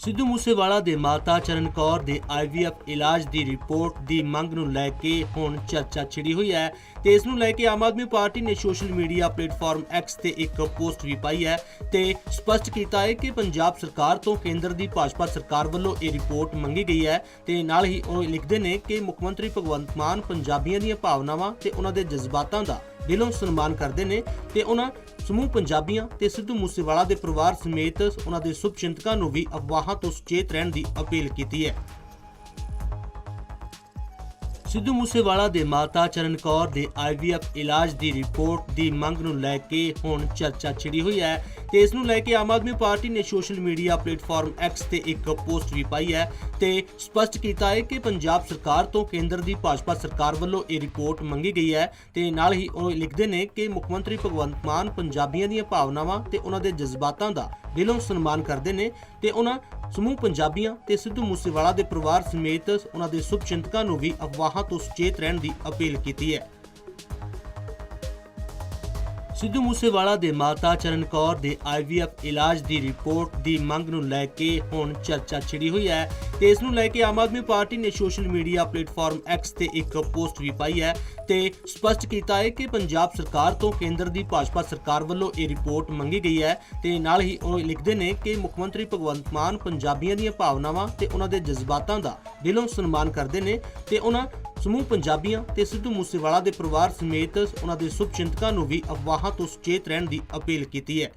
ਸਿੱਧੂ ਮੂਸੇਵਾਲਾ ਦੇ ਮਾਤਾ ਚਰਨ ਕੌਰ ਦੇ ਆਈਵੀਐਫ ਇਲਾਜ ਦੀ ਰਿਪੋਰਟ ਦੀ ਮੰਗ ਨੂੰ ਲੈ ਕੇ ਹੁਣ ਚਰਚਾ ਛਿੜੀ ਹੋਈ ਹੈ ਤੇ ਇਸ ਨੂੰ ਲੈ ਕੇ ਆਮ ਆਦਮੀ ਪਾਰਟੀ ਨੇ ਸੋਸ਼ਲ ਮੀਡੀਆ ਪਲੇਟਫਾਰਮ ਐਕਸ ਤੇ ਇੱਕ ਪੋਸਟ ਵੀ ਪਾਈ ਹੈ ਤੇ ਸਪਸ਼ਟ ਕੀਤਾ ਹੈ ਕਿ ਪੰਜਾਬ ਸਰਕਾਰ ਤੋਂ ਕੇਂਦਰ ਦੀ ਭਾਜਪਾ ਸਰਕਾਰ ਵੱਲੋਂ ਇਹ ਰਿਪੋਰਟ ਮੰਗੀ ਗਈ ਹੈ ਤੇ ਨਾਲ ਹੀ ਉਹ ਲਿਖਦੇ ਨੇ ਕਿ ਮੁੱਖ ਮੰਤਰੀ ਭਗਵੰਤ ਮਾਨ ਪੰਜਾਬੀਆਂ ਦੀਆਂ ਭਾਵਨਾਵਾਂ ਤੇ ਉਹਨਾਂ ਦੇ ਜਜ਼ਬਾਤਾਂ ਦਾ ਦਿਲੋਂ ਸਨਮਾਨ ਕਰਦੇ ਨੇ ਤੇ ਉਹਨਾਂ ਸਮੂਹ ਪੰਜਾਬੀਆਂ ਤੇ ਸਿੱਧੂ ਮੂਸੇਵਾਲਾ ਦੇ ਪਰਿਵਾਰ ਸਮੇਤ ਉਹਨਾਂ ਦੇ ਸ਼ੁਭਚਿੰਤਕਾਂ ਨੂੰ ਵੀ ਅਫਵਾਹਾਂ ਤੋਂ ਸੁਚੇਤ ਰਹਿਣ ਦੀ ਅਪੀਲ ਕੀਤੀ ਹੈ। ਸਿੱਧੂ ਮੂਸੇਵਾਲਾ ਦੇ ਮਾਤਾ ਚਰਨ ਕੌਰ ਦੇ ਆਈਵੀਐਫ ਇਲਾਜ ਦੀ ਰਿਪੋਰਟ ਦੀ ਮੰਗ ਨੂੰ ਲੈ ਕੇ ਹੁਣ ਚਰਚਾ ਛਿੜੀ ਹੋਈ ਹੈ ਤੇ ਇਸ ਨੂੰ ਲੈ ਕੇ ਆਮ ਆਦਮੀ ਪਾਰਟੀ ਨੇ ਸੋਸ਼ਲ ਮੀਡੀਆ ਪਲੇਟਫਾਰਮ X ਤੇ ਇੱਕ ਪੋਸਟ ਵੀ ਪਾਈ ਹੈ ਤੇ ਸਪਸ਼ਟ ਕੀਤਾ ਹੈ ਕਿ ਪੰਜਾਬ ਸਰਕਾਰ ਤੋਂ ਕੇਂਦਰ ਦੀ ਭਾਜਪਾ ਸਰਕਾਰ ਵੱਲੋਂ ਇਹ ਰਿਪੋਰਟ ਮੰਗੀ ਗਈ ਹੈ ਤੇ ਨਾਲ ਹੀ ਉਹ ਲਿਖਦੇ ਨੇ ਕਿ ਮੁੱਖ ਮੰਤਰੀ ਭਗਵੰਤ ਮਾਨ ਪੰਜਾਬੀਆਂ ਦੀਆਂ ਭਾਵਨਾਵਾਂ ਤੇ ਉਹਨਾਂ ਦੇ ਜਜ਼ਬਾਤਾਂ ਦਾ ਦਿਲੋਂ ਸਨਮਾਨ ਕਰਦੇ ਨੇ ਤੇ ਉਹਨਾਂ ਸਮੂਹ ਪੰਜਾਬੀਆਂ ਤੇ ਸਿੱਧੂ ਮੂਸੇਵਾਲਾ ਦੇ ਪਰਿਵਾਰ ਸਮੇਤ ਉਹਨਾਂ ਦੇ ਸ਼ੁਭਚਿੰਤਕਾਂ ਨੂੰ ਵੀ ਅਫਵਾਹਾਂ ਤੋਂ ਸੁਚੇਤ ਰਹਿਣ ਦੀ ਅਪੀਲ ਕੀਤੀ ਹੈ। ਸਿੱਧੂ ਮੂਸੇਵਾਲਾ ਦੇ ਮਾਤਾ ਚਰਨ ਕੌਰ ਦੇ ਆਈਵੀਐਫ ਇਲਾਜ ਦੀ ਰਿਪੋਰਟ ਦੀ ਮੰਗ ਨੂੰ ਲੈ ਕੇ ਹੁਣ ਚਰਚਾ ਛਿੜੀ ਹੋਈ ਹੈ ਤੇ ਇਸ ਨੂੰ ਲੈ ਕੇ ਆਮ ਆਦਮੀ ਪਾਰਟੀ ਨੇ ਸੋਸ਼ਲ ਮੀਡੀਆ ਪਲੇਟਫਾਰਮ X ਤੇ ਇੱਕ ਪੋਸਟ ਵੀ ਪਾਈ ਹੈ ਤੇ ਸਪਸ਼ਟ ਕੀਤਾ ਹੈ ਕਿ ਪੰਜਾਬ ਸਰਕਾਰ ਤੋਂ ਕੇਂਦਰ ਦੀ ਭਾਜਪਾ ਸਰਕਾਰ ਵੱਲੋਂ ਇਹ ਰਿਪੋਰਟ ਮੰਗੀ ਗਈ ਹੈ ਤੇ ਨਾਲ ਹੀ ਉਹ ਲਿਖਦੇ ਨੇ ਕਿ ਮੁੱਖ ਮੰਤਰੀ ਭਗਵੰਤ ਮਾਨ ਪੰਜਾਬੀਆਂ ਦੀਆਂ ਭਾਵਨਾਵਾਂ ਤੇ ਉਹਨਾਂ ਦੇ ਜਜ਼ਬਾਤਾਂ ਦਾ ਦਿਲੋਂ ਸਨਮਾਨ ਕਰਦੇ ਨੇ ਤੇ ਉਹਨਾਂ ਸਮੂਹ ਪੰਜਾਬੀਆਂ ਤੇ ਸਿੱਧੂ ਮੂਸੇਵਾਲਾ ਦੇ ਪਰਿਵਾਰ ਸਮੇਤ ਉਹਨਾਂ ਦੇ ਸ਼ੁਭਚਿੰਤਕਾਂ ਨੂੰ ਵੀ ਅਫਵਾਹਾਂ ਤੋਂ ਸੁਚੇਤ ਰਹਿਣ ਦੀ ਅਪੀਲ ਕੀਤੀ ਹੈ।